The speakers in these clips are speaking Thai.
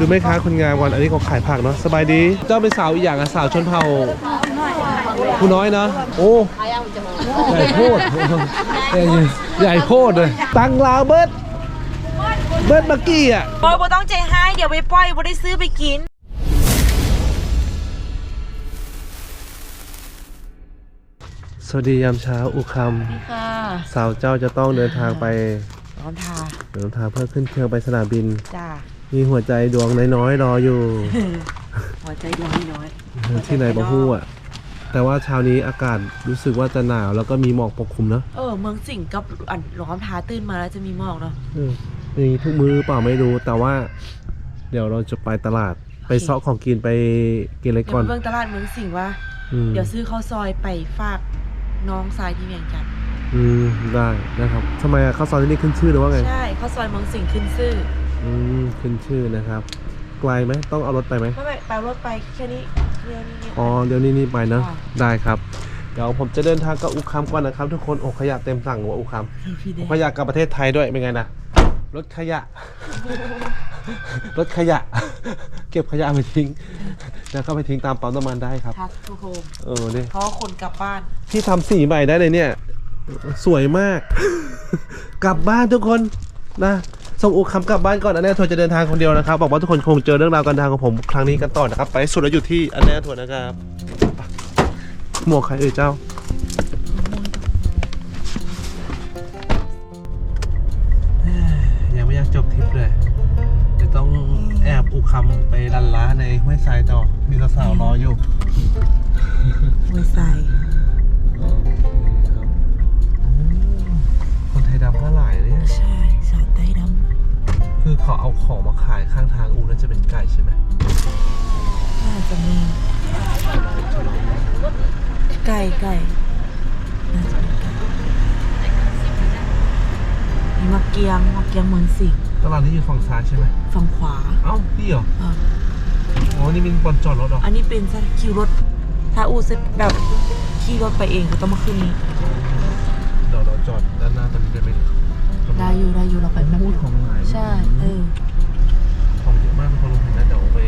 ดูไหมคะคนงามวันอันนี้เขาขายผักเนาะสบายดี เจ้าเป็นสาวอีกอย่างอะสาวชนเผ่าผู้น้อยนะ โอ้ใหญ่โพดใหญ่โพดเลยตังลาวเบิร์ดเบิร์ดบักกี้อะโอ้ยบ่ต้องใจให้เดี๋ยวไปปล่อยบ่ได้ซื้อไปกินสวัสดียามเช้าอุคค่ะำสาวเจ้าจะต้องเดินทางไปน้องทาเดินทางเพื่อขึ้นเครื่องไปสนามบินจ้า มีหัวใจดวงน้อยๆรออยู่ หัวใจดวงน้อยที่ไหนบะฮู้อะ แต่ว่าเช้านี้อากาศรู้สึกว่าจะหนาวแล้วก็มีหมอกปกคลุมเนอะเออ เมืองสิงห์กับอันหลวงคำทาตื่นมาแล้วจะมีหมอกเนาะเออมีทุกมือเปล่าไม่รู้แต่ว่า เดี๋ยวเราจะไปตลาดไปเซาะของกินไปกินอะไรเดี๋ยวก่อนไปเบิ่งตลาดเมืองสิงห์ว่า อืมเดี๋ยวซื้อข้าวซอยไปฝากน้องชายที่เวียงจันทน์อืมได้นะครับทำไมอะข้าวซอยที่นี่ขึ้นชื่อหรือว่าไง ใช่ข้าวซอยเมืองสิงห์ขึ้นซื่อ อืมขึ้นชื่อนะครับ ไกลไหมต้องเอารถไปไหมไม่ไม่ไปรถไปแค่นี้เรียนนี่ อ๋อเดี๋ยวนี้นี่ไปเนอะค่ะ ได้ครับ เดี๋ยวผมจะเดินทางกับอุคามก่อนนะครับ ทุกคนโอ้ขยะเต็มสั่งว่าอุคามพี่เดขยะกลับประเทศไทยด้วยเป็นไงนะรถขยะ รถขยะ เก็บขยะไปทิ้งแล้วก็ไปทิ้งตามปั๊มน้ำมันได้ครับ ทักทุกโฮมเออเนี่ย เพราะว่าคนกลับบ้านพี่ทำสีใหม่ได้เลยเนี่ย สวยมาก กลับบ้านทุกคนนะ ส่งอุคำกลับบ้านก่อนอันแน่ทัวร์จะเดินทางคนเดียวนะครับบอกว่าทุกคนคงเจอเรื่องราวการเดินทางของผมครั้งนี้กันต่อนะครับ ไปสุดแล้วอยู่ที่อันแน่ทัวร์นะครับหมวกใครเอ่ยเจ้ายังไม่อยากจบทริปเลยจะต้องแอบอุคำไปลันล้าในห้วยทรายต่อมีสาวๆรออยู่ เขาเอาของมาขายข้างทางอูน่าจะเป็นไก่ใช่ไหมำน่าจะมีไก่ไก่น่าจะเป็นไก่มีมะเกียงมะเกียงเมืองสิงห์ตลาดนี้อยู่ฝั่งซ้ายใช่ไหมฝั่งขวาเอ้าพี่เหรออ่าอ๋อนี่เป็นบอลจอดรถเหรออันนี้เป็นคิวรถ ถ้าอูจะแบบขี่รถไปเองก็ต้องมาขึ้นนี้เดี๋ยวเราจอดด้านหน้าตรงนี้ได้ไหม ได้อยู่ได้อยู่เราไปแป๊บพูดเดียวของหลายใช่ เออ ของเยอะมากทุกคนลงเห็นนะเดี๋ยวไป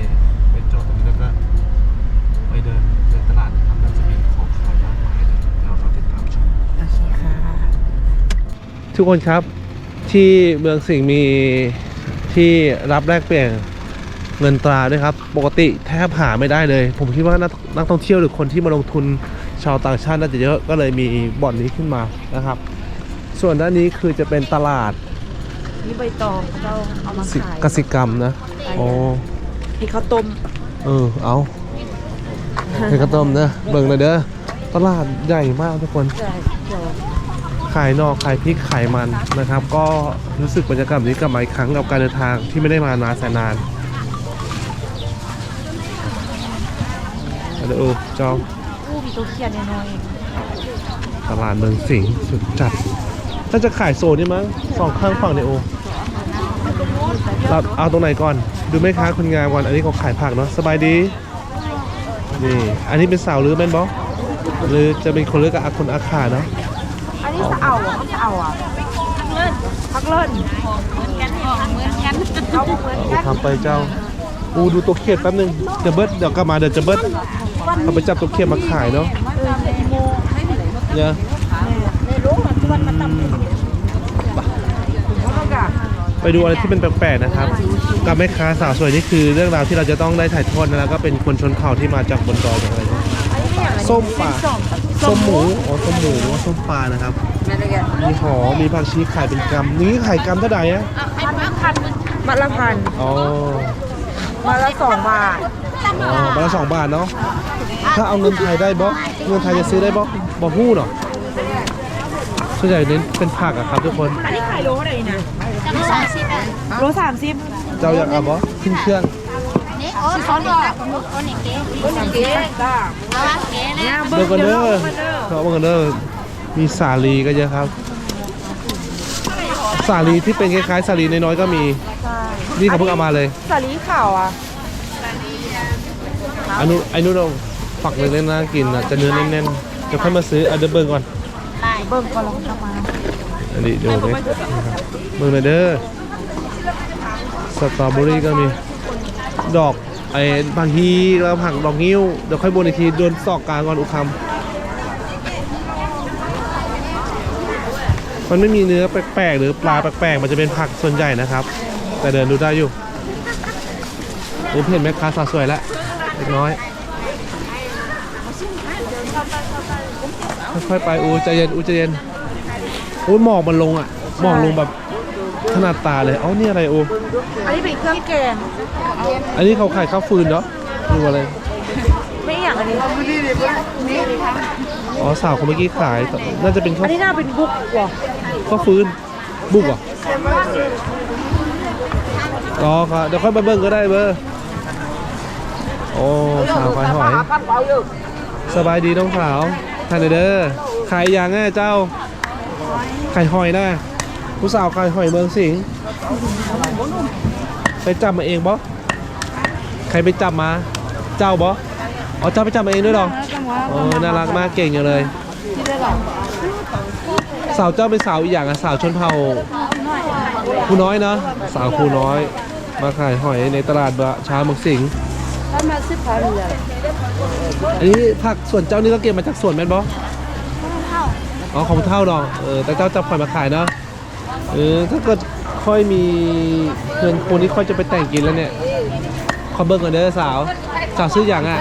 ไปจอดตรงนี้แล้วก็ไปเดินเดินตลาดนะครับน่าจะมีของขายมากมายเลยเดี๋ยวเราติดตามชม โอเคค่ะ ทุกคนครับที่เมืองสิงห์มีที่รับแลกเปลี่ยนเงินตราด้วยครับ ปกติแทบหาไม่ได้เลย ผมคิดว่านักนักท่องเที่ยวหรือคนที่มาลงทุนชาวต่างชาติน่าจะเยอะก็เลยมีบ่อนนี้ขึ้นมานะครับ ส่วนด้านนี้คือจะเป็นตลาดนี่ใบตองเขาเอามาสิขายกสิกรรมนะโอ้ให้ข้าวต้มเออเอาให้ข้าวต้มเด้อเบิ่งเลยเด้อตลาดใหญ่มากทุกคน ใช่เดี๋ยวขายนอกขายพริกขายมันนะครับ ก็รู้สึกบรรยากาศแบบนี้กลับมาอีกครั้งกับการเดินทางที่ไม่ได้มานานแสนนานมาดูจองอู้มีตัวเขียนน้อยตลาดเมืองสิงห์สุดจัด ถ้าจะขายโซนนี่มั้งสองข้างฝั่งเนี่ยโอเราเอาตรงไหนก่อน ดูไหมคะคนงามก่อน อันนี้เขาขายผักเนาะสบายดี นี่ อันนี้เป็นสาวหรือแม่นบอหรือจะเป็นคนเลือกกับอาคนอาขาเนาะๆอันนี้จะเอาอะมันจะเอาอะพักเล่นพักเล่นเหมือนกันเหมือนกันเอาเหมือนโอ้กันทำไปเจ้าอูดูตัวเขียดแป๊บนึงเดี๋ยวเบิร์ดเดี๋ยวกลับมาเดี๋ยวจะเบิร์ดเอาไปจับตัวเขียดมาขายเนาะเนี่ย ไปดูอะไรที่เป็นแปลกๆนะครับ กับแม่ค้าสาวสวยนี่คือเรื่องราวที่เราจะต้องได้ถ่ายทอดนะแล้วก็เป็นคนชนเผ่าที่มาจากบนดอยจากอะไรเนี่ยส้มป่าส้มหมูอ๋อส้มหมูหรือว่าส้มปลานะครับ มีหอมมีผักชีขายเป็นกำนี้ขายกำเท่าไหร่อะมัดละพันอ๋อมัดละสองบาท อ๋อมาละสองบาทเนาะ ถ้าเอาเงินไทยได้บ่เงินไทยจะซื้อได้บ่บ่ฮู้เนาะ ส่วนใหญ่เน้นเป็นผักอะครับทุกคน อันนี้ขายโลเท่าไหร่นะโลสามสิบเจ้าอยากเอาบ่ขึ้นเครื่องนี่โอ้สอนบอกโอ้นี่เก๋โลสามสิบจ้าเอาว่าเก๋เนี่ยเนี่ยเบิ่งกันเด้อเบิ่งกันเด้อเขาเบิ่งกันเด้อมีสาลีก็เยอะครับ สาลีที่เป็นคล้ายๆสาลีน้อยๆก็มีใช่นี่เขาเพิ่งเอามาเลย สาลีขาวอะอันนู้นไอ้นู้นเราฝักเล็กๆน่ากินอะจะเนื้อแน่นๆจะค่อยมาซื้อเอาเดี๋ยวเบิ่งก่อน เบิ่งก่อนแล้วจะมาอันนี้ดูเลยนะครับเบิ่งหน่อยเด้อสตรอเบอรี่ก็มี ดอกไอ้บางฮีแล้วผักดอกนิ้วเดี๋ยวค่อยบนอีกทีโดนซอกกลางก่อนอุคำมันไม่มีเนื้อแปลกๆ หรือปลาแปลกๆ มันจะเป็นผักส่วนใหญ่นะครับ แต่เดินดูได้อยู่ผมเห็นแม่ค้าสาวสวยแล้วเล็กน้อย ค่อยๆไปอูใจเย็นอูใจเย็นโอ้ยหมอกมันลงอะหมอกลงแบบขนาดตาเลยเอ้านี่อะไรอูอันนี้เป็นเครื่องแกงอันนี้เขาขายข้าวฟืนเนาะดูอะไรไม่อย่างอันนี้อ๋อสาวคนเมื่อกี้ขายน่าจะเป็นข้าอัวนนี้น่าเป็นบุกว่ะข้าวฟืนบุกเหรออ๋อครับเดี๋ยวค่อยมาเบิ่งก็ได้เบอร์โอ้สาวขายหอยสบายดีน้องสาว ทานเด้อขายยางแง่เจ้าขายหอยนะผู้สาวขายหอยเมืองสิงห์ไปจับมาเองบ่ใครไปจับมา เจ้าบ่อ๋อเจ้าไปจับมาเองด้วยหรอโอ้น่ารักมากเก่งอย่างเลย สาวเจ้าเป็นสาวอีกอย่างอะสาวชนเผ่าผู้น้อยเนาะสาวผู้น้อย มาขายหอยในตลาดบะช้าเมืองสิงห์มาซื้อผ้าเรือ อันนี้ผักสวนเจ้านี่ก็เก็บมาจากสวนแม่นบ่อ๋อของเท่าดอกเออแต่เจ้าจับหอยมาขายเนาะเออถ้าเกิดค่อยมีเงินคนที่ค่อยจะไปแต่งกินแล้วเนี่ยขอเบิ่งก่อนเด้อสาวสาวซื้ออย่างอะ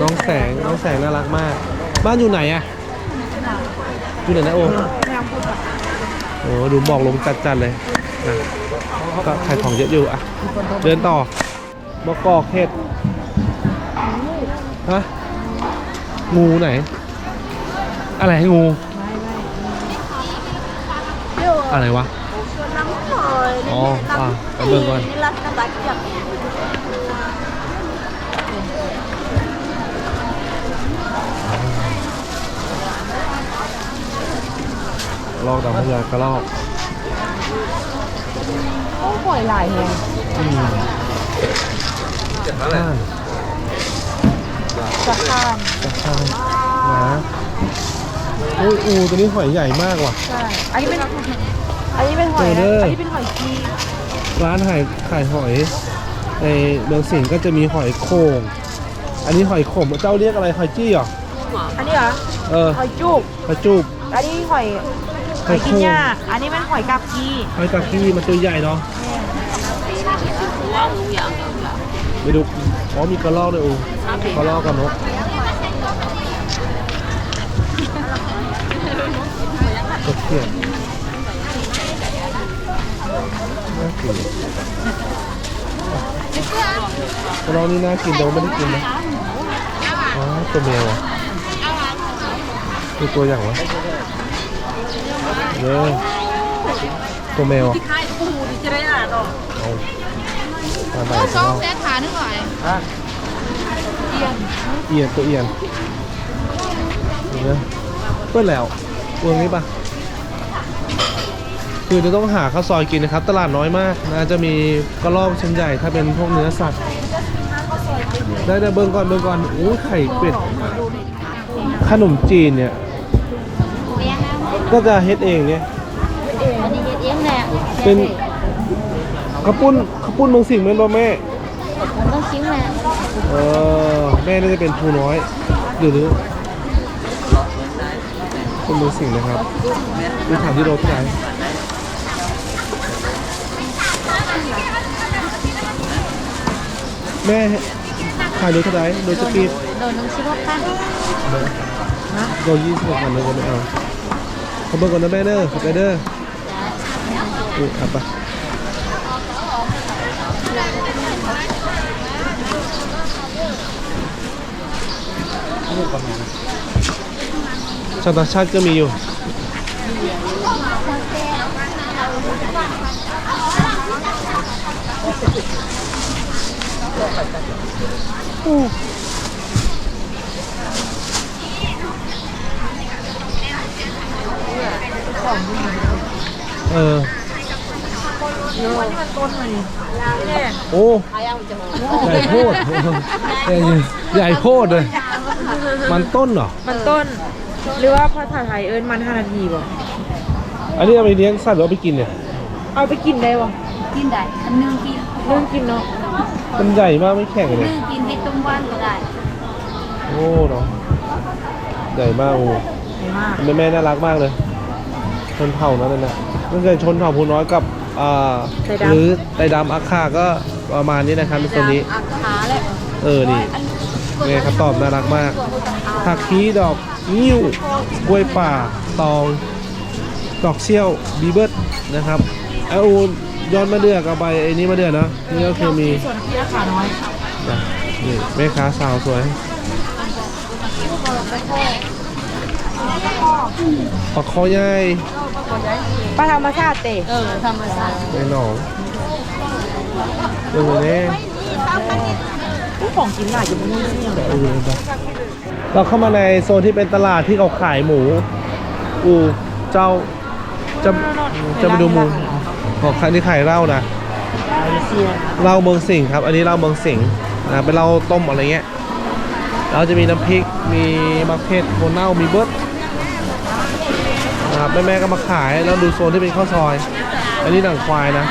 น้องแสงน้องแสงน่ารักมาก บ้านอยู่ไหนอะอยู่ไหนนะโอโอ้ดูหมอกลงจัดๆเลยนะก็ขายของเยอะอยู่อะ เดินต่อมะกอกเห็ด ฮะงูไหน อะไรงู อะไรวะ อ๋ออะไปเบิ่งก่อน ลอกดำเพยากระลอกโอ้หอยหลายแฮงอืมข้าน สะข้ามจะข้านนะโอ้ยอูตัวนี้หอยใหญ่มากว่ะ ใช่ อันนี้เป็น อันนี้เป็นหอยเออเด้นะออัอันนี้เป็นหอยกีร้านขายขายหอยในเมืองสิงห์ก็จะมีหอยโข่ง อันนี้หอยขมเจ้าเรียกอะไรหอยจี้เหรอ อันนี้เหรอ เออ หอยจุกหอยจูบอันนี้หอยหอยกินหญ้าอันนี้เป็นหอยกาบกีหอยกากี้มันตัวใหญ่เนาะไปดู อ๋อมีกระรอกด้วยอูกระรอกกับนกกระเทียมน่ากินกระรอกนี่น่ากินแต่ว่าไม่ได้กินนะอ๋อตัวแมวอะคือตัวอย่างวะเย้ตัวแมวอะเอา ตาใบสกระอรงอกแสนหานึกหน่อยเอียนตัวเอียนเห็นไหมเพื่อนแล้วเวงนี้ปะคือจะต้องหาข้าวซอยกินนะครับ ตลาดน้อยมากนะจะมีกระรอกชิ้นใหญ่ถ้าเป็นพวกเนื้อสัตว์ ได้ได้เบิ้งก่อนเบิ้งก่อนโอ้ยไข่เป็ดขนมจีนเนี่ยเลี้ยงแล้วก็จะเฮ็ดเองเนี่ยอันนี้เลี้ยงแหละเป็นข้าว ปุ้นข้าวงสิงเหมือนป่แม่มันต้องชิ้นแหละเออแม่น่าจะเป็นผู้น้อยหรือหรือเป็นเมืองสิงนะครับดูถามที่รถที่ไหนแม่ขายรถเท่าไหร่รถสปีดโดนน้ำชิ้นว่าขั้นโดนยี่สิบหกพันเลยก็ไม่เอาขาเบิกก่อนนะแม่เด้อขอบใจเด้ออุ้ยครับป ชาวต่างชาติก็มีอยู่ เออ อันนี้มันต้นมันเนี่ยโอ้ใหญ่โพดใหญ่ใหญ่โพดเลย มันต้นเหรอ มันต้น หรือว่าภาษาไทยเอิ้นมัน5นาทีบ่อันนี้เอาไปเลี้ยงสัตว์หรือเอาไปกินเนี่ย เอาไปกินได้บ่กินได้อันนึงกินเรื่องกินเนาะอมันใหญ่มากไม่แข็งเลยกินให้ตุ้มวันก็ได้ โอ้เนาะใหญ่มากโอ้ดีมากแม่แม่น่ารักมากเลย ชนเผ่านั้นเลยนะนั่นคือชนเผ่าพูน้อยกับ อ่าหรือไตดำอาคาก็ประมาณนี้นะครับในตัวนี้ อักขาและเออนี่แม่ครับตอบน่ารักมาก ผักชีดอกงิ้วกล้วยป่าตอง ดอกเชี่ยวบีเบิร์ดนะครับเอาย้อนมาเดือกเอาไปไอ้นี้มาเดือกเนาะนี่ก็คือมีส่วนที่ราคาน้อยนะนี่แม่ค้าสาวสวย ปลาคอใหญ่ปลาธรรมชาติเตะเออธรรมชาติในหนองเออเนี่ยผู้ของกินหลายอยู่บนนี้เนี่ยเออไปเราเข้ามาในโซนที่เป็นตลาดที่เขาขายหมู อูเจ้าจะจะไปดูหมูของใครที่ขายเหล้านะเซียเหล้าเมืองสิงห์ครับ อันนี้เหล้าเมืองสิงห์นะเป็นเหล้าต้มอะไรเงี้ยเราจะมีน้ำพริกมีมะเขือโคนเน่ามีเบิร์ด นะครับแม่ๆก็มาขายแล้วดูโซนที่เป็นข้าวซอย อันนี้หนังควายนะ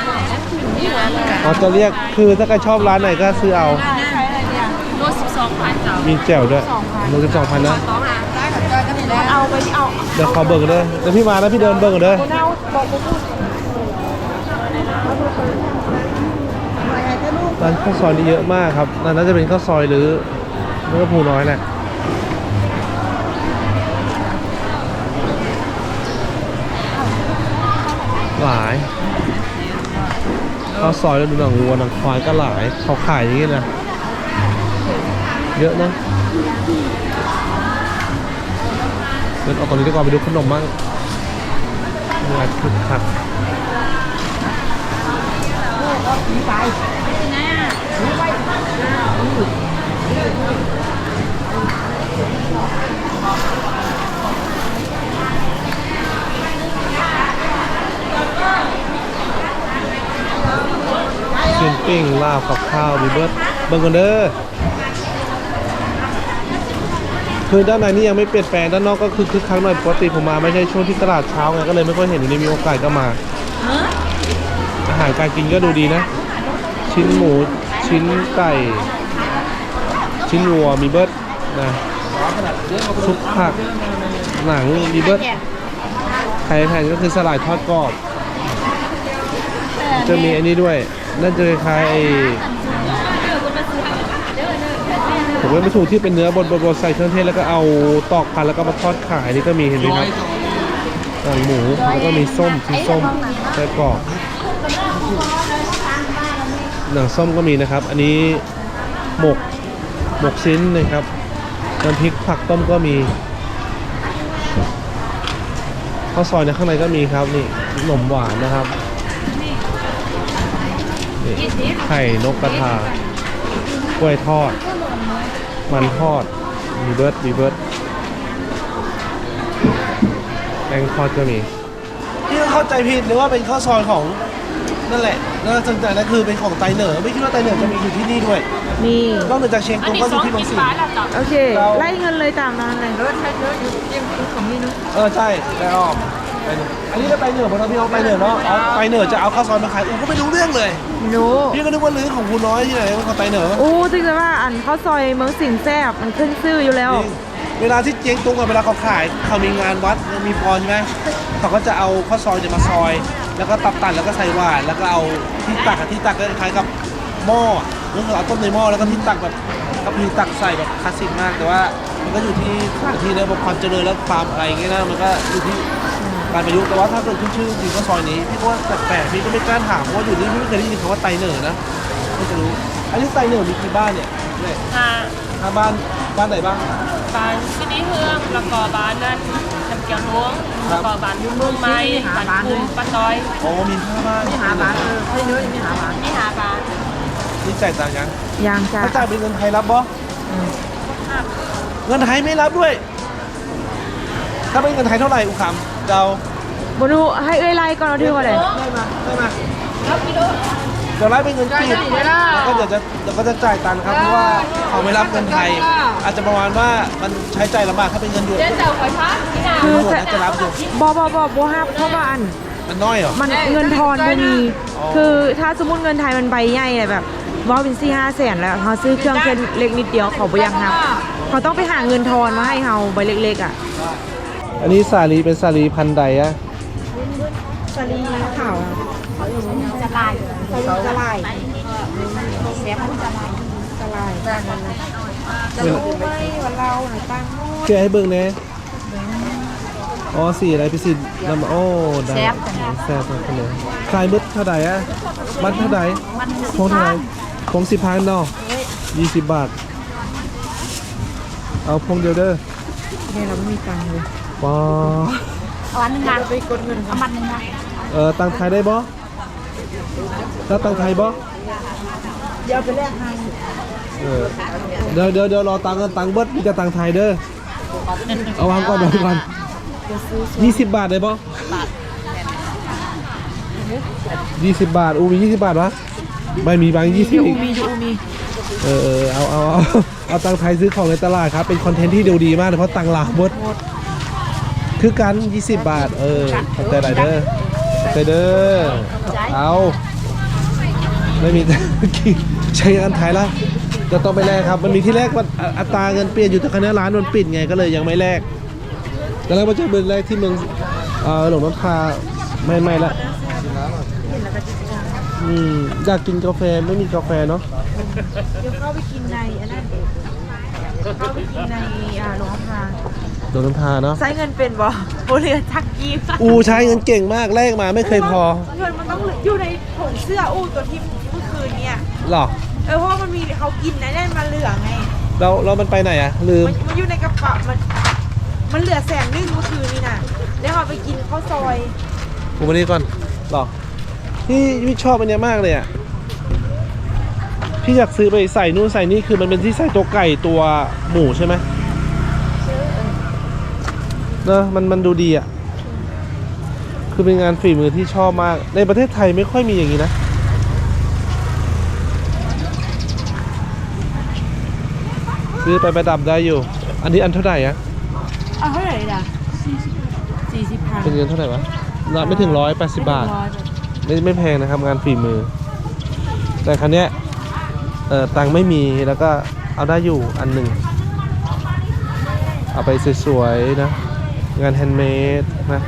เราจะเรียกคือถ้าใครชอบร้านไหนก็ซื้อเอารถสิบสองพันเจ้ามีแจ่วด้วยรวมสิบสองพันนะสองอะได้กับจอยกันแล้วเอาไปที่เอาเดี๋ยวขอเบิกเลยเดี๋ยวพี่มาแล้วพี่เดินเบิกเลยคนเอาบอกกูพูดร้านข้าวซอยนี่เยอะมากครับนั่นน่าจะเป็นข้าวซอยหรือไม่ก็ภูน้อยแหละ หลายข้าวซอยแล้วดูหนังวัวหนังควายก็หลาย เขาขายอย่างนี้นะเยอะนะเดินออกตรงนี้ดีกว่าไปดูขนมบ้างงานคึกคัก ชิ้นปิ้งลาบกับข้าวมีเบิร์ดเบิ่งกันเด้อคือด้านในนี่ยังไม่เปลี่ยนแปลงด้านนอกก็คือคึกคักหน่อยปกติผมมาไม่ใช่ช่วงที่ตลาดเช้าไงก็เลยไม่ค่อยเห็นวันนี้มีโอกาสก็มา อาหารการกินก็ดูดีนะ ชิ้นหมูชิ้นไก่ ชิ้นวัวมีเบิร์ดนะซุปผักหนังมีเบิร์ดไข่แผ่นก็คือสลายทอดกรอบ จะมีอันนี้ด้วย น่าจะคล้ายผมว่าไม่ถูกที่เป็นเนื้อบดบดใส่เครื่องเทศแล้วก็เอาตอกพันแล้วก็มาทอดขายนี่ก็มีเห็นไหมครับหนังหมูแล้วก็มีส้มชิ้นส้มไส้กรอกหนังส้มก็มีนะครับ อันนี้หมกหมกชิ้นนะครับน้ำพริกผักต้มก็มีข้าวซอยในข้างในก็มีครับนี่ขนมหวานนะครับ นี่ไข่นกกระทากล้วยทอด มันทอดมีเบิร์ดมีเบิร์ดแองทอดก็มีที่เข้าใจผิดหรือว่าเป็นข้าวซอยของนั่นแหละแล้วจริงๆนั่นคือเป็นของไตเหนือไม่คิดว่าไตเหนือจะมีอยู่ที่นี่ด้วยนี่ นอกเหนือจากเชียงตุงก็อยู่ที่เมืองสิงห์โอเคไล่เงินเลยตามนั้นเลยรถใช้รถอยู่เตรียมของนี่นุ๊กเออใช่ได้ออก ไตเหนืออันนี้ก็ไตเหนือเพราะเราพี่น้องไตเหนือเนาะอ๋อไตเหนือจะเอาข้าวซอยมาขายอูก็ไม่รู้เรื่องเลยไม่รู้พี่ก็นึกว่าลื้อของคุณน้อยที่ไหนมันของไตเหนืออู้จริงๆว่าอันข้าวซอยเมืองสิงห์แซ่บมันขึ้นชื่ออยู่แล้วจริงเวลาที่เจียงตุงอะเวลาเขาขายเขามีงานวัดมีพรใช่ไหมเขาก็จะเอาข้าวซอยเนี่ยมาซอย แล้วก็ตัดตัดแล้วก็ใส่หวานแล้วก็เอาที่ตักอะที่ตักก็คล้ายกับหม้ออะก็คือเอาต้มในหม้อแล้วก็ที่ตักแบบกระพีตักใส่แบบคลาสสิกมากแต่ว่า มันก็อยู่ที่สถานที่นะแบบความเจริญและความอะไรอย่างเงี้ยนะมันก็อยู่ที่ การประยุกต์แต่ว่าถ้าเกิดขึ้นชื่อจริงก็ซอยนี้พี่ก็ว่าแปลกๆพี่ก็ไม่กล้าถามเพราะว่าอยู่นี่พี่ไม่เคยได้ยินคำว่าไตเหนือนะไม่จะรู้ อันนี้ไตเหนือมีกี่บ้านเนี่ยเนี่ยค่ะห้าบ้านบ้านไหนบ้าง บ้านซิตี้เฮืองแล้วก็บ้านนั้นน้ำเกียวหลวงครับแล้วก็บ้านยุ่งมุ่งไม้บ้านคุ้มป้าต้อยอ๋อมีห้าบ้านหาบ้านเออให้เนื้อไม่หาบ้านนี่หาบ้านนี่จ่ายตังค์ยังยังจ้าถ้าจ่ายเป็นเงินไทยรับบ่เงินไทยไม่รับด้วย ถ้าเป็นเงินไทยเท่าไหร่อุคำ เราบนูให้เอ้ยไล่ก่อนเอาถือก่อนเลยได้มาได้มาเดี๋ยวไล่เป็นเงินกีบแล้วก็เดี๋ยวจะเดี๋ยวก็จะจ่ายตังค์ครับเพราะว่าเขาไม่รับเงินไทย อาจจะประมาณว่ามันใช้จ่ายลำบากถ้าเป็นเงินหยวนเจ๊เจ้าคอยพักที่นาคือหยวนน่าจะรับอยู่บอบอบอบอฮับเพราะว่าอันมันน้อยเหรอมันเงินทอนบ่มีอ๋อคือถ้าสมมติเงินไทยมันใบใหญ่อะแบบว่าเป็นสี่ห้าแสนแล้วเขาซื้อเครื่องแค่เล็กนิดเดียวเขาบ่อยังหักเขาต้องไปหาเงินทอนมาให้เขาใบเล็กๆอะ อันนี้สาลีเป็นสาลีพันธุ์ใดอะสลีขาวจะลายสลีกระลายเสียมันจะลายกระลายจะรู้ไหมว่าเราหน่อยตั้งเชื่อให้เบิ่งแหน่อ๋อสีอะไรพี่สิน้ำโอ้ได้แซ่บจังเลยขายเบิดเท่าใดอะบัตรเท่าใดพงเท่าไหร่พงสิบพันเนาะยี่สิบบาท เอาพงเดียวเด้อเนี่ยเราไม่มีตังค์เลย ว้าเอาอันหนึงนะไปกดเงินเอามันหนึงนะเออตังไทยได้บ่ถ้าตังไทยบ่เดี๋ยวเอาไปแลกให้เออเดี๋ยวเดี๋ยวเดี๋ยวรอตังค์กันตังค์เบิดมีแต่ตังไทยเด้อเอาวางก่อนวางก่อนยี่สิบบาทได้บ่ยี่สิบบาทอูมียี่สิบบาทวะไม่มีบางยี่สิบอูอีก มีอยู่อูมีเออเออเอาเอาเอาเอาตังค์ไทยซื้อของในตลาดครับ เป็นคอนเทนต์ที่ดูดีมากเลยเพราะตังค์ลาวหมด คือกัน 20 บาท เออขอบใจหลายเด้อขอบใจเด้อ เอา ไม่มีใช้อันไทยละจะต้องไปแลกครับ มันมีที่แรกมันอะอัตราเงินเปลี่ยนอยู่แต่คณะร้านมันปิดไงก็เลยยังไม่แลกแต่แล้วมันจะเป็นแรกที่เมืองเออหลวงน้ำคาไม่ไม่ละอืมอยากกินกาแฟไม่มีกาแฟเนาะเดี๋ยวเข้าไปกินในอันนั้นเข้าไปกินในอ่าหลวงพ่อพา หลวงน้ำคาเนาะใช้เงินเป็นบ่โอเรือชักกีบอูใช้เงินเก่งมากแลกมาไม่เคยพอ เงินมันต้องอยู่ในถุงเสื้ออู้ตัวที่เมื่อคืนเนี่ยหรอเออเพราะว่ามันมีเขากินนะนั่นมาเหลือไงเราเรามันไปไหนอะลืมมันมันอยู่ในกระเป๋ามัน มันเหลือแสนนึงเมื่อคืนนี่น่ะแล้วเอาไปกินข้าวซอยผมมานี่ก่อนหรอพี่พี่ชอบอันเนี้ยมากเลยอะพี่อยากซื้อไปใส่นู่นใส่นี่คือมันเป็นที่ใส่ตัวไก่ตัวหมูใช่ไหม เนอะมันมันดูดีอะ คือเป็นงานฝีมือที่ชอบมาก ในประเทศไทยไม่ค่อยมีอย่างนี้นะ ซื้อไปประดับได้อยู่ อันนี้อันเท่าไหร่อะเอาเท่าไหร่ล่ะสี่สิบพันเป็นเงินเท่าไหร่วะละไม่ถึงร้อยแปดสิบบาท ไม่ไม่แพงนะครับ งานฝีมือ แต่ครั้เนี้ยเออตังค์ไม่มีแล้วก็เอาได้อยู่อันหนึ่งเอาไปสวยๆนะ งานแฮนด์เมดนะ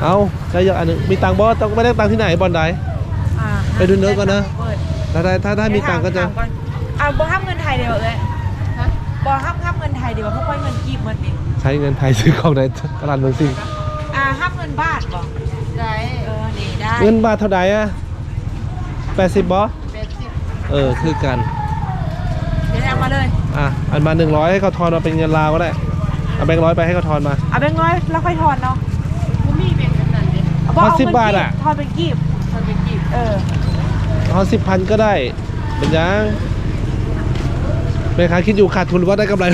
เอาได้เยอะอันหนึ่งมีตังค์บอสต้องไม่ได้ตังค์ที่ไหนบอลไดอ่าไปดูเนื้อก่อนนะถ้าได้ถ้าถ้ามีตังค์ก็จะถามก่อนอ่าบอห้ามเงินไทยเดียวเลยบอห้ามห้ามเงินไทยเดียวเพราะว่าเงินกีบมันนี่ใช้เงินไทยซื้อของในตลาดเมืองสิงห์อ่าห้ามเงินบาทบอได้เออนี่ได้เงินบาทเท่าไหร่อะแปดสิบบอสเป็นสิบเออคือกัน เดี๋ยวเอามาเลย อะอันมาหนึ่งร้อยให้เขาทอนมาเป็นเงินลาวก็ได้ เอาแบงค์ร้อยไปให้เขาทอนมา เอาแบงค์ร้อยแล้วค่อยทอนเนาะผมมีเป็นกันนั่นเด้เอทอนเ10บาทอะ ทอนเป็นกีบมันเป็นกีบเออทอนสิบพันก็ได้ เป็นยังแม่ค้าคิดอยู่ขาดทุนหรือว่าได้กำไร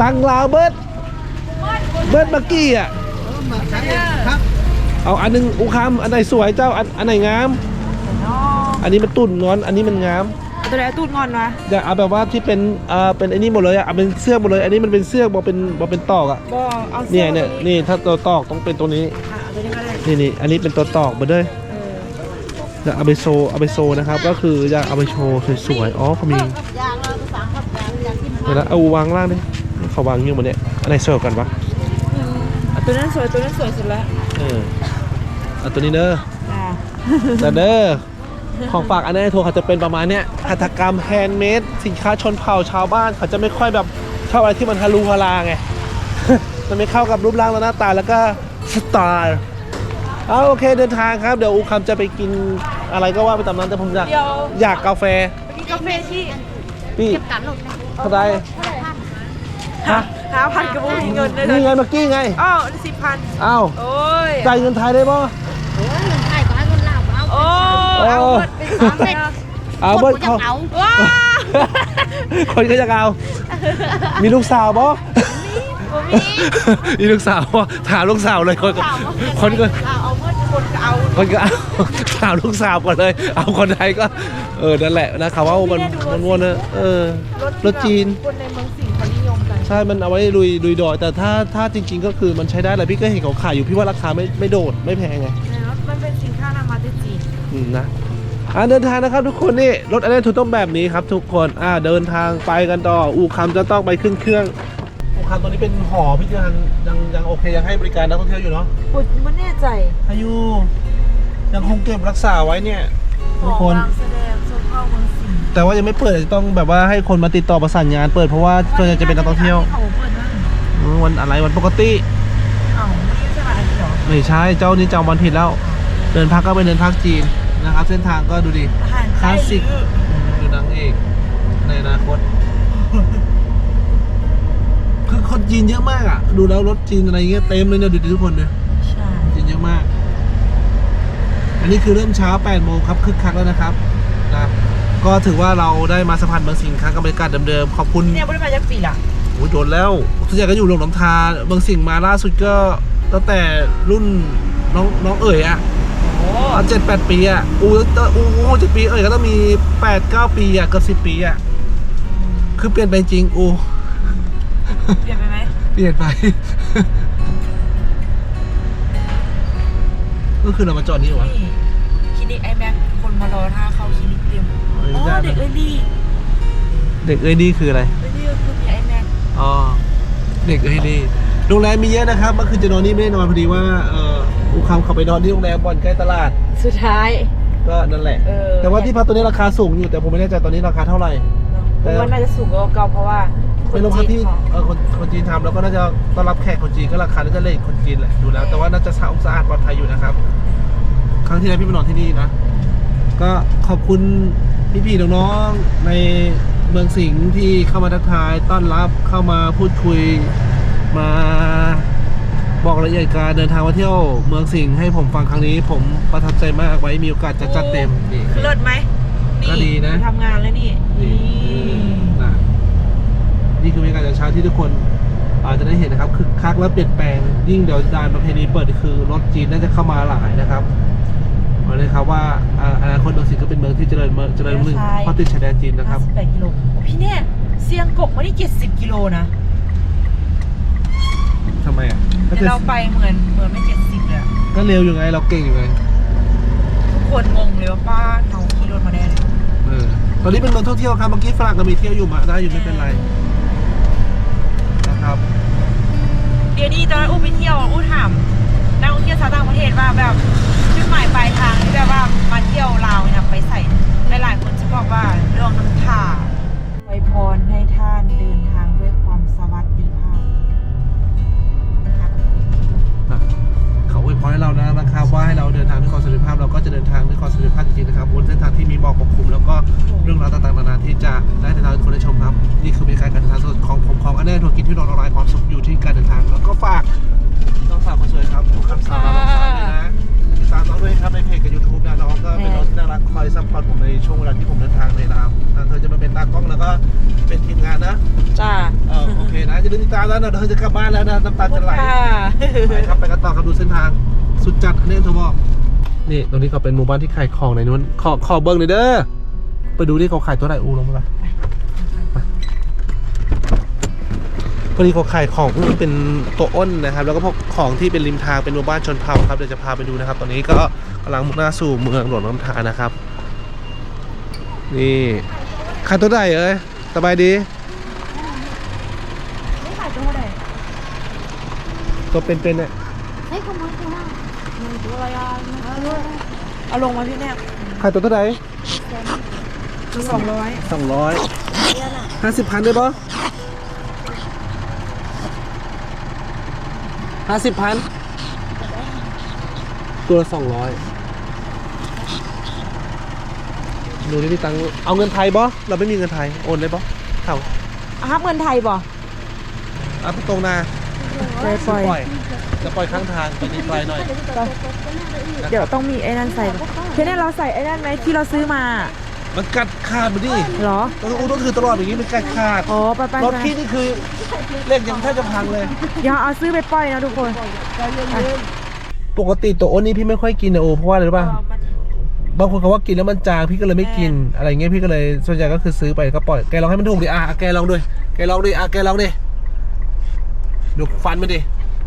ตังลาวเบิร์ดเบิร์ดเมื่อกี้อะเอาอันหนึงอุคามอันไหนสวยเจ้าอันอันไหนงามอ๋ออันนี้มันตุ่นงอน อันนี้มันงาม ตัวไหนตูดงอนวะอยากเอาแบบว่าที่เป็นเอ่อเป็นไอ้นี่หมดเลยอะเอาเป็นเสื้อหมดเลย อันนี้มันเป็นเสื้อบอกเป็นบอกเป็นตอกอะบอเอาสื้เนี่ยเนี่ยตัวนี่ถ้าตัวตอกต้องเป็นตัวนี้อะเอาตัวนี้ก็ได้นี่นี่อันนี้เป็นตัวตอกมาด้วยเอออยากเอาไปโชว์เอาไปโชว์นะครับ ก็คืออยากเอาไปโชว์สวยๆอ๋อเขามียางเราภาษาครับยางยางที่มันเดี๋ยวนะเอาวางล่างดิเขาวางอยู่บนเนี่ยอันไหนสวยกว่ากันวะเอาตัวนั้นสวยตัวนั้นสวยสุดละเออเอาตัวนี้เด้ออ่าแต่เด้อ ของฝากอันนี้โทรเขาจะเป็นประมาณเนี้ยหัตถกรรมแฮนด์เมดสินค้าชนเผ่าชาวบ้านเขาจะไม่ค่อยแบบชอบอะไรที่มันฮารูฮาราไง มันไม่เข้ากับรูปร่างและหน้าตาแล้วก็สไตล์เอาโอเคเดินทางครับ เดี๋ยวอูคำจะไปกินอะไรก็ว่าไปตามนั้นแต่ผมอยากเดี๋ยว อยากกาแฟไปกินกาแฟที่พี่เก็บกันหลดนะเท่าไหรฮะหาพันกระบุมีเงินเลยนี่ไงเมื่อกี้ไง อ้าวสิบพันอ้าว โอ้ยจ่ายเงินไทยได้ป่ะ โอ้ยเอาหมดเป็นสามเม็ดเอาเบิร์ดเขาเขาเอาว้าคนก็จะเอา มีลูกสาวป่ะบ่มีมีลูกสาวป่ะถามลูกสาวเลยคนก็คนก็เอาเอาเมื่อคนก็เอาคนก็เอาถามลูกสาวก่อนเลย เอาคนไทยก็ เออนั่นแหละนะครับว่ามันมันวนนะเออรถจีนคนในเมืองสิงห์เขานิยมกันใช่มันเอาไว้ลุยลุยดอยแต่ถ้าถ้าจริง ๆ ก็คือมันใช้ได้แหละพี่ก็เห็นเขาขายอยู่พี่ว่าราคาไม่ไม่โดดไม่แพงไง นะครับมันเป็นสินค้านำมาจากจีนอืมนะอ่าเดินทางนะครับทุกคนนี่รถอันนี้ถูกต้องแบบนี้ครับ ทุกคนอ่าเดินทางไปกันต่ออูคำจะต้องไปขึ้นเครื่องอูคำตอนนี้เป็นหอพิจารณายังยังโอเคยังให้บริการนักท่องเที่ยวอยู่เนาะปุดไม่แน่ใจอายุยังคงเก็บรักษาไว้เนี่ยทุกคนวางแสดงโซนเข้าเมืองสิงห์แต่ว่ายังไม่เปิดจะต้องแบบว่าให้คนมาติดต่อประสานงานเปิดเพราะว่าส่วนใหญ่จะเป็นนักท่องเที่ยวเขาเปิดนั่งอืมวันอะไรวันปกติเอ้าไม่ใช่วันอาทิตย์เหรอไม่ใช่เจ้านี่จำวันผิดแล้ว เดินพักก็เป็นเดินพักจีน นะครับ เส้นทางก็ดูดิอาหารคลาสสิกดูนางเอกในอนาคตคือคนจีนเยอะมากอะ ดูแล้วรถจีนอะไรเงี้ยเต็มเลยเนี่ยดูดิทุกคนเนี่ยใช่จีนเยอะมาก อันนี้คือเริ่มเช้า8โมงครับคึกคักแล้วนะครับนะก็ถือว่าเราได้มาสัมผัสบางสิ่งครั้งกับบรรยากาศเดิมๆขอบคุณเนี่ยไม่ได้มาจากปีละโอ้ยโดนแล้วส่วนใหญ่ก็อยู่โรงน้ำทาบางสิ่งมาล่าสุดก็ตั้งแต่รุ่นน้องน้องเอ๋ยอะ โอ้ตอนเจ็ดแปดปีอะ อูตั้งอูอูเจ็ดปีเอ่ยก็ต้องมีแปดเก้าปีอะเกือบสิบปีอะ คือเปลี่ยนไปจริงอู เปลี่ยนไปไหมเปลี่ยนไป ก็คือเรามาจอดนี่เหรอวะ นี่คลินิกไอแม็กคนมารอท่าเข้าคลินิกเต็มอ๋อเด็กเอ้ยลี่เด็กเอ้ยนี่คืออะไร เอ้ยลี่ก็คือมีไอแม็กอ๋อ เด็กเอ้ยนี่โรงแรมมีเยอะนะครับ เมื่อคืนจะนอนนี่ไม่ได้นอนพอดีว่า เอ ออูคำขับไปนอนที่โรงแรมบอลใกล้ตลาด สุดท้าย ก็นั่นแหละ เออ แต่ว่าที่พักตัวนี้ราคาสูงอยู่แต่ผมไม่แน่ใจตอนนี้ราคาเท่าไหร่เพราะว่าน่าจะสูงกว่าเก่าเพราะว่าเป็นโรงพักที่จีนเขาเออคนคนจีนทำแล้วก็น่าจะต้อนรับแขกคนจีนก็ราคาน่าจะเลทคนจีนแหละดูแล้ว แต่ว่าน่าจะสะอาดสะอาดปลอดภัยอยู่นะครับ ครั้งที่แล้วพี่มานอนที่นี่นะ ก็ขอบคุณพี่ๆน้องๆในเมืองสิงห์ที่เข้ามาทักทายต้อนรับเข้ามาพูดคุยมา บอกรายละเอียดการเดินทางมาเที่ยวเมืองสิงห์ให้ผมฟังครั้งนี้ ผมประทับใจมากไว้มีโอกาสจะจัดเต็มนี่เลิศไหมก็ดีนะไปทำงานแล้วนี่นี่นะนี่คือบรรยากาศเช้าที่ทุกคนอาจจะได้เห็นนะครับคึกคักและเปลี่ยนแปลงยิ่งเดี๋ยวดานประเพณีเปิดคือรถจีนน่าจะเข้ามาหลายนะครับบอกเลยครับว่าอ่าอนาคตเมืองสิงห์ก็เป็นเมืองที่เจริญเมืองเจริญรุ่งเรืองเพราะติดชายแดนจีนนะครับ58กิโลพี่เนี่ยเซียงกบมาที่70กิโลนะ ทำไมอะก็แต่จะเราไปเหมือนเหมือนไม่70เลยอะก็เร็วอยู่ไงเราเก่งอยู่ไงทุกคนงงเลยว่าป้าเขาขี่รถมาได้เลยเออตอนนี้เป็นเมืองท่องเที่ยวครับเมื่อกี้ฝรั่งก็มีเที่ยวอยู่มาได้อยู่ไม่เป็นไรนะครับ เดี๋ยวนี้ตอนนั้นอู้ไปเที่ยวอู้ถามนักท่องเที่ยวชาวต่างประเทศว่าแบบจุดหมายปลายทางที่แบบว่ามาเที่ยวลาวเนี่ยไปใส่หลายๆคนจะบอกว่าเรื่องน้ำท่าไวยพรให้ท่ พรให้เรานะนะครับว่าให้เราเดินทางด้วยความสวัสดิภาพเราก็จะเดินทางด้วยความสวัสดิภาพจริงๆนะครับบนเส้นทางที่มีหมอกปกคลุมแล้วก็เรื่องราวต่างๆนานาที่จะได้ให้เราทุกคนได้ชมครับนี่คือบรรยากาศการเดินทางสดของผมของอันแน่ทัวร์กินที่นอนออนไลน์ความสุขอยู่ที่การเดินทางแล้วก็ฝากน้องฝากคนสวยครับคำสาวเราน้องสาวด้วยนะ ตามน้องด้วยครับในเพจกับยูทูบนะน้องก็เป็นน้องที่น่ารักคอยซัพพอร์ตผมในช่วงเวลาที่ผมเดินทางในลาวนะเธอจะมาเป็นตากล้องแล้วก็เป็นทีมงานนะจ้าเออโอเคนะจะลืมติดตามแล้วนะเธอจะกลับบ้านแล้วนะน้ำตาจะไหลไปครับไปกันต่อครับดูเส้นทางสุดจัดอันนี้โทรบอกนี่ตรงนี้ก็เป็นหมู่บ้านที่ขายของในนู้นขอขอเบิ้งหน่อยเด้อไปดูที่เขาขายตัวไหนอูลงมาละไปพ อดีเขาขายของที่เป็นตัวอ้นนะครับ แล้วก็พวกของที่เป็นริมทางเป็นหมู่บ้านชนเผ่าครับเดี๋ยวจะพาไปดูนะครับ ตอนนี้ก็กำลังมุ่งหน้าสู่เมืองหลวงน้ำทานะครับ นี่ขายตัวไหนเอ้ยสบายดีไม่ขายตัวไหนตัวเป็นๆเนี่ยเอาลงมาพี่เนี่ยขายตัวเท่าไหร่สองร้อยสองร้อยห้าสิบพันได้ปะ ห้าสิบพันตัวละสองร้อยดูนี่มีตังค์เอาเงินไทยบ่เราไม่มีเงินไทย โอนได้บ่เท่าอะครับเงินไทยบ่เอาไปตรงนาปล่อยปล่อยปล่อย จะปล่อยข้างทางไปนี่ไกลหน่อยเดี๋ยวต้องมีไอ้นั่นใส่เพี่เนี่ยเราใส่ไอ้นั่นไหมที่เราซื้อมามันกัดขาดมาดิเหรอต้องอู้ต้องคือตลอดอย่างนี้มันกัดขาดอ๋อไปไปรถไปพี่นี่คือ เล็กยังแทบจะพังเลย เดี๋ยวเอาซื้อไปปล่อยนะทุกคน ปกติตัวอ้นนี่พี่ไม่ค่อยกินนะโอเพราะว่าอะไรรู้ป่ะบางคนเขาว่ากินแล้วมันจางพี่ก็เลยไม่กิน อะไรเงี้ยพี่ก็เลยส่วนใหญ่ก็คือซื้อไปก็ปล่อยแกลองให้มันถูกดิอะแกลองด้วยแกลองดิอะแกลองดิดูฟันมันดิ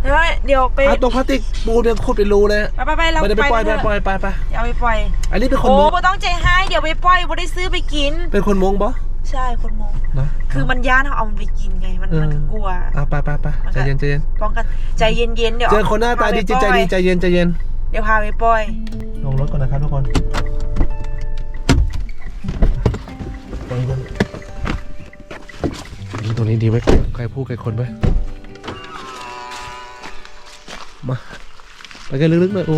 เดี๋ยวเดี๋ยวไปเอาตรงพลาสติกปูนเนี่ยขุดเป็นรูเลยไปไปไปเราไม่ได้ไปปล่อยเถไปอะปล่อยไปไปเดี๋ยวเอาไปปล่อย อันนี้เป็นคนโอ้มงบ่ต้องใจให้เดี๋ยวไปปล่อยบ่ได้ซื้อไปกิน เป็นคนมงปะ ใช่คนมองนะคือมันย่านเขาเอามันไปกินไง มันเออมันกลัวอะไปไปไปใจเย็นใจเย็นป้องกันใจเย็นๆเดี๋ยวเจอคนหน้าตาดีจิตใจดีใจเย็นใจเย็นเดี๋ยวพาไปปล่อย ลงรถก่อนนะครับทุกคนลงกันนี่ตรงนี้ดีไว้ใครพูดใครคนไว้มาไปกันลึกๆหน่อยโอ้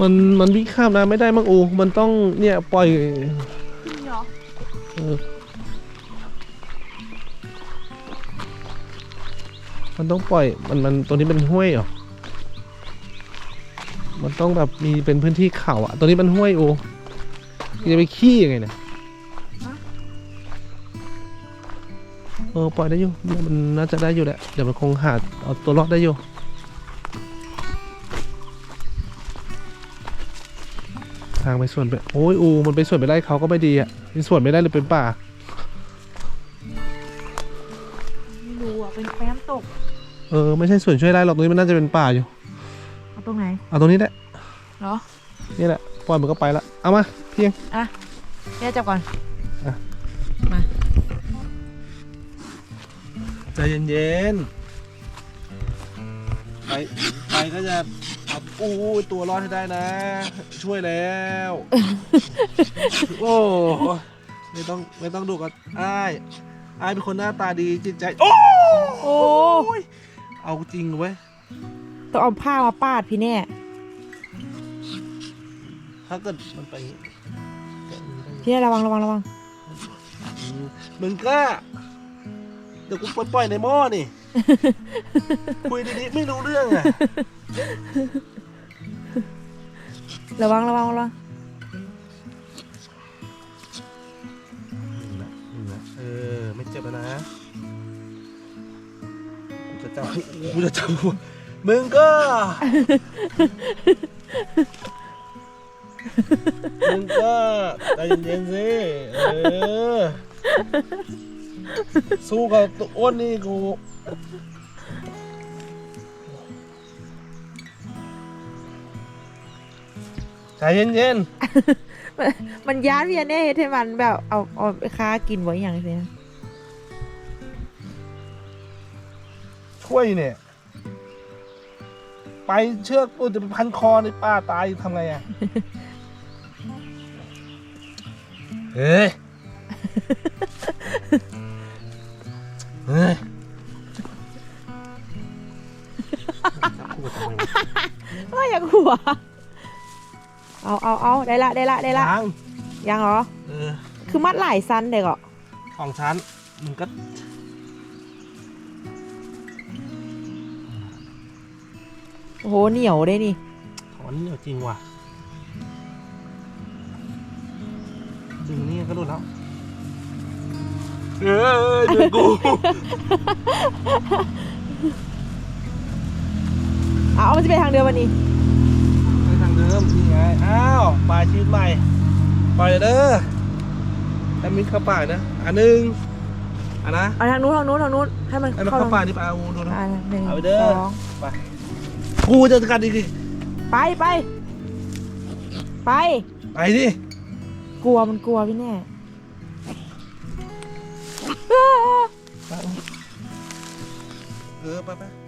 มันมันวิ่งข้ามน้ำไม่ได้มั้งอู มันต้องเนี่ยปล่อยเออมันต้องปล่อยมันมันตัวนี้เป็นห้วยเหรอ มันต้องแบบมีเป็นพื้นที่เขาอะตัวนี้มันห้วยอูจะไปขี้ยังไงเนี่ยเออปล่อยได้อยู่เนี่ยมันน่าจะได้อยู่แหละเดี๋ยวมันคงหาเอาตัวรอดได้อยู่ ทางไปส่วนไปโอ้ยอูมันไปส่วนไปไล่เขาก็ไม่ดีอะมีส่วนไม่ได้เลยเป็นป่า ไม่รู้อะเป็นแฟ้มตกเออไม่ใช่ส่วนช่วยไล่หรอกตรงนี้มันน่าจะเป็นป่าอยู่เอาตรงไหนเอาตรงนี้แหละเหรอนี่แหละปล่อยมันก็ไปละเอามาเพียงอะเนี่ยจับก่อนใจเย็นๆไปไปก็จะเอาอู้ตัวรอดให้ได้นะ ช่วยแล้ว โอ้ไม่ต้องไม่ต้องดูกันอ้ายอ้ายเป็นคนหน้าตาดีจิตใจ โอ้โอ้เอาจริงเว้ยต้องเอาผ้ามาปาดพี่แน่ ถ้าเกิดมันไปอย่างงี้แกะมือได้พี่แน่ระวังระวังระวังอืมมึงก็เดี๋ยวกูปล่อยปล่อยในหม้อนี่ คุยดีๆไม่รู้เรื่องอะระวังระวังระวังเออไม่เจ็บแล้วนะกูจะจับกูจะจับหัวมึงก็ มึงก็ใจเย็นๆสิเออ สู้กับตัวอ้วนนี่กูใจเย็นมันย้านพี่แน่เฮ็ดให้มันแบบเอาเอาไปค้ากินไว้อย่างเงี้ยๆช่วยเนี่ย ไปเชือกกูจะไปพันคอในป้าตายทำไงอะ เฮ้ย เฮ้ยพูดทำไมวะว่าอย่างหัว เอาเอาเอาได้ละได้ละได้ละยังยังเหรอ เออคือมัดหลายซันเด็กอะของฉันมึงก็โอ้โหเหนียวได้นี่ ถอนนี่เอาจริงว่ะดึงนี่ก็รู้แล้ว เอ้ยเดือกูเอามันจะไปทางเดิมวันนี้ไปทางเดิมนี่ไง อ้าวปลายชีวิตใหม่ปล่อยเด้อแอดมิดเข้าป่านะอันหนึ่งอันนะเอาทางนู้นทางนู้นทางนู้นให้มันให้มันเข้าเข้าป่านี่ไปเอาดูนะอ่าหนึ่งเอาไปเด้อสองไปกูจะกันอีกทีไปไป ไป ไปดิกลัวมันกลัวพี่แน่ไป เออไปไป